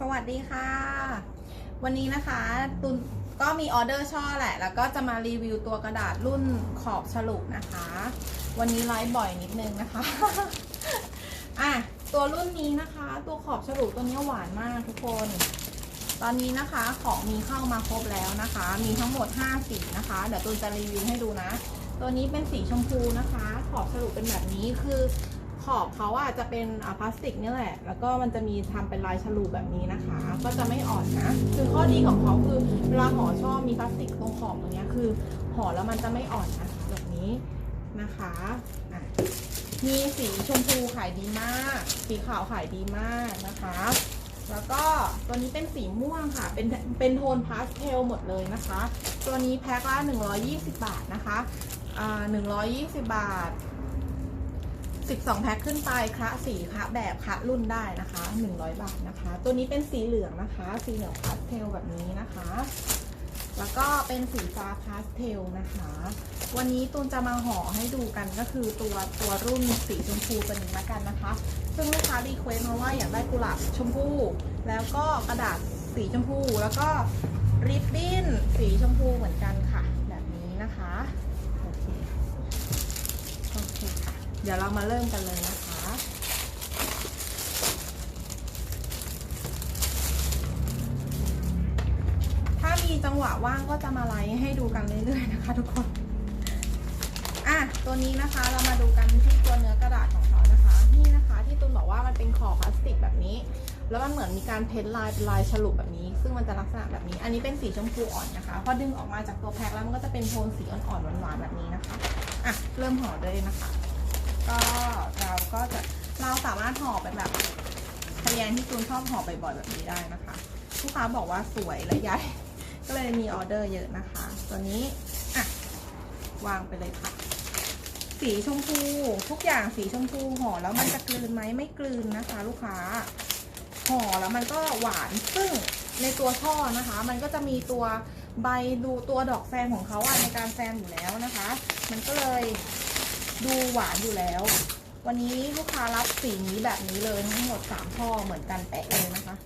สวัสดีค่ะ วันนี้นะคะตุนก็มีออเดอร์ช่อแหละ แล้วก็จะมารีวิวตัวกระดาษรุ่นขอบฉลุนะคะ วันนี้ไลฟ์บ่อยนิดนึงนะคะอะตัวรุ่นนี้นะคะ ตัวขอบฉลุตัวนี้หวานมากทุกคน ตอนนี้นะคะของมีเข้ามาครบแล้วนะคะ มีทั้งหมด 5 สีนะคะ เดี๋ยวตูนจะรีวิวให้ดูนะ ตัวนี้เป็นสีชมพูนะคะ ขอบฉลุเป็นแบบนี้คือ ขอบเขาอะจะเป็นอ่าพลาสติกนี่แหละ แล้วก็มันจะมีทำเป็นลายฉลุแบบนี้นะคะ ก็จะไม่อ่อนนะ คือข้อดีของเขาคือเวลาห่อช่อมีพลาสติกตรงขอบตรงเนี้ยคือห่อแล้วมันจะไม่อ่อนนะคะแบบนี้นะคะะมีสีชมพูขายดีมาก สีขาวขายดีมากนะคะ แล้วก็ตัวนี้เป็นสีม่วงค่ะ เป็นเป็นโทนพาสเทลหมดเลยนะคะ ตัวนี้แพ็คละ120 บาทนะคะอ่า120 บาท 12 แพ็คขึ้นไปคะสีคะแบบคะรุ่นได้นะคะ 100 บาทนะคะ ตัวนี้เป็นสีเหลืองนะคะ สีเหลืองพาสเทลแบบนี้นะคะ แล้วก็เป็นสีฟ้าพาสเทลนะคะ วันนี้ตูนจะมาห่อให้ดูกันก็คือตัวตัวรุ่นสีชมพูตัวนี้ละกันนะคะ ซึ่งลูกค้ารีเควสมาว่าอยากได้กุหลาบชมพูแล้วก็กระดาษสีชมพูแล้วก็ริบบิ้นสีชมพูเหมือนกันค่ะ แบบนี้นะคะ โอเค โอเคค่ะ เดี๋ยวเรามาเริ่มกันเลยนะคะ ถ้ามีจังหวะว่างก็จะมาไลฟ์ให้ดูกันเรื่อยๆนะคะ ทุกคน อะ ตัวนี้นะคะเรามาดูกันที่ตัวเนื้อกระดาษของเขานะคะ นี่นะคะที่ตุนบอกว่ามันเป็นขอบพลาสติกแบบนี้ แล้วมันเหมือนมีการเพ้นท์ลายเป็นลายฉลุแบบนี้ ซึ่งมันจะลักษณะแบบนี้ อันนี้เป็นสีชมพูอ่อนนะคะ พอดึงออกมาจากตัวแพ็คแล้วมันก็จะเป็นโทนสีอ่อนๆหวานๆแบบนี้นะคะ อะ เริ่มห่อเลยนะคะ ก็เราก็จะเราสามารถห่อเป็นแบบทะเลนที่ตูนชอบห่อบ่อยๆแบบนี้ได้นะคะลูกค้าบอกว่าสวยและใหญ่ ก็เลยมีออเดอร์เยอะนะคะ ตัวนี้อะวางไปเลยค่ะ สีชมพูทุกอย่างสีชมพูห่อแล้วมันจะกลืนไหมไม่กลืนนะคะ ลูกค้าห่อแล้วมันก็หวานซึ่งในตัวช่อนะคะ มันก็จะมีตัวใบดูตัวดอกแซมของเขาอะในการแซมอยู่แล้วนะคะ มันก็เลย ดูหวานอยู่แล้ว วันนี้ลูกค้ารับสีนี้แบบนี้เลยทั้งหมดสามช่อเหมือนกันแปะเลยนะคะ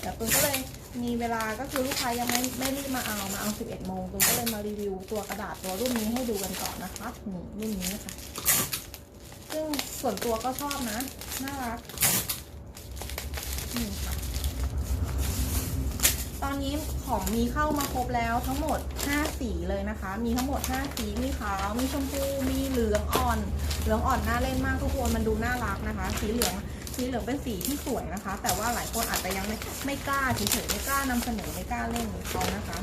แต่ตุนก็เลยมีเวลาก็คือลูกค้ายังไม่ไม่รีบมาเอามาเอา11โมงตุนก็เลยมารีวิวตัวกระดาษตัวรุ่นนี้ให้ดูกันก่อนนะคะนี่รุ่นนี้ค่ะ ซึ่งส่วนตัวก็ชอบนะ น่ารักนี่ค่ะ ตอนนี้ของมีเข้ามาครบแล้วทั้งหมด 5 สีเลยนะคะ มีทั้งหมด 5 สี มีขาว มีชมพู มีเหลืองอ่อน เหลืองอ่อนน่าเล่นมากทุกคน มันดูน่ารักนะคะ สีเหลือง สีเหลืองเป็นสีที่สวยนะคะ แต่ว่าหลายคนอาจจะยังไม่ไม่กล้าเฉยๆไม่กล้านำเสนอไม่กล้าเล่นเขานะคะ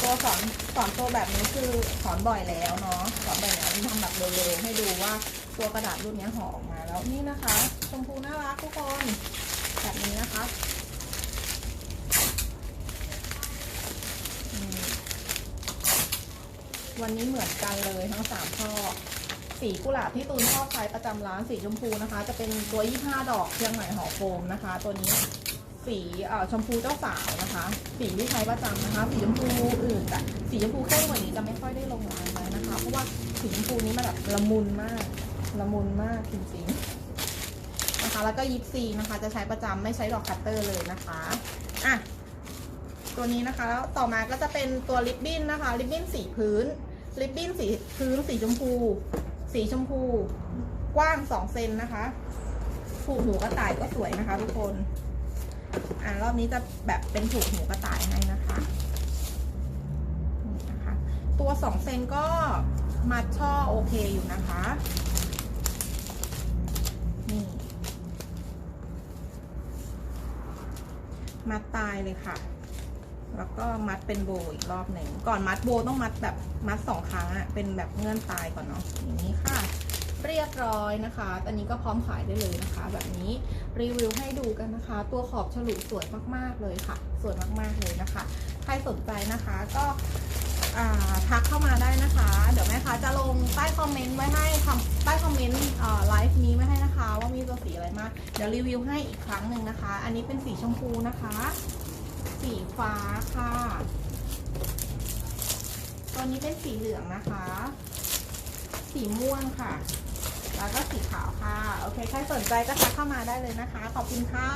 ตัวสอนสอนตัวแบบนี้คือสอนบ่อยแล้วเนาะ สอนบ่อยแล้วทำแบบเร็วๆให้ดูว่าตัวกระดาษรุ่นนี้ห่อออกมาแล้วนี่นะคะ ชมพูน่ารักทุกคน แบบนี้นะคะวันนี้เหมือนกันเลยทั้งสามช่อสีกุหลาบที่ตูนชอบใช้ประจำร้านสีชมพูนะคะ จะเป็นตัว 25 ดอกเชียงใหม่ห่อโฟมนะคะ ตัวนี้สีชมพูเจ้าสาวนะคะ สีที่ใช้ประจำนะคะ สีชมพูอื่นแต่สีชมพูเข้มกว่านี้จะไม่ค่อยได้ลงลายมานะคะ เพราะว่าสีชมพูนี้มันแบบละมุนมาก ละมุนมากจริงๆ แล้วก็ยิปซีนะคะ จะใช้ประจำไม่ใช้ดอกคัตเตอร์เลยนะคะอะตัวนี้นะคะแล้วต่อมาก็จะเป็นตัวลิปบิ้นนะคะลิปบิ้นสีพื้นลิปบิ้นสีพื้นสีชมพู สีชมพู กว้าง2เซนนะคะผูกหูกระต่ายก็สวยนะคะ ทุกคนอ่ารอบนี้จะแบบเป็นผูกหูกระต่ายให้นะคะนี่นะคะ ตัวสองเซนก็มัดช่อโอเคอยู่นะคะ มัดตายเลยค่ะ แล้วก็มัดเป็นโบอีกรอบหนึ่ง ก่อนมัดโบต้องมัดแบบมัดสองครั้งอะเป็นแบบเงื่อนตายก่อนเนาะ อย่างนี้ค่ะ เรียบร้อยนะคะ ตอนนี้ก็พร้อมขายได้เลยนะคะ แบบนี้รีวิวให้ดูกันนะคะ ตัวขอบฉลุสวยมากๆเลยค่ะ สวยมากๆเลยนะคะ ใครสนใจนะคะก็อ่าทักเข้ามาได้นะคะ เดี๋ยวแม่ค้าจะลงใต้คอมเมนต์ไว้ให้ใต้คอมเมนต์ไลฟ์นี้ไว้ให้ นะคะว่ามีตัวสีอะไรมาก เดี๋ยวรีวิวให้อีกครั้งหนึ่งนะคะ อันนี้เป็นสีชมพูนะคะ สีฟ้าค่ะตัวนี้เป็นสีเหลืองนะคะ สีม่วงค่ะ แล้วก็สีขาวค่ะ โอเคเคใครสนใจก็ทักเข้ามาได้เลยนะคะ ขอบคุณค่ะ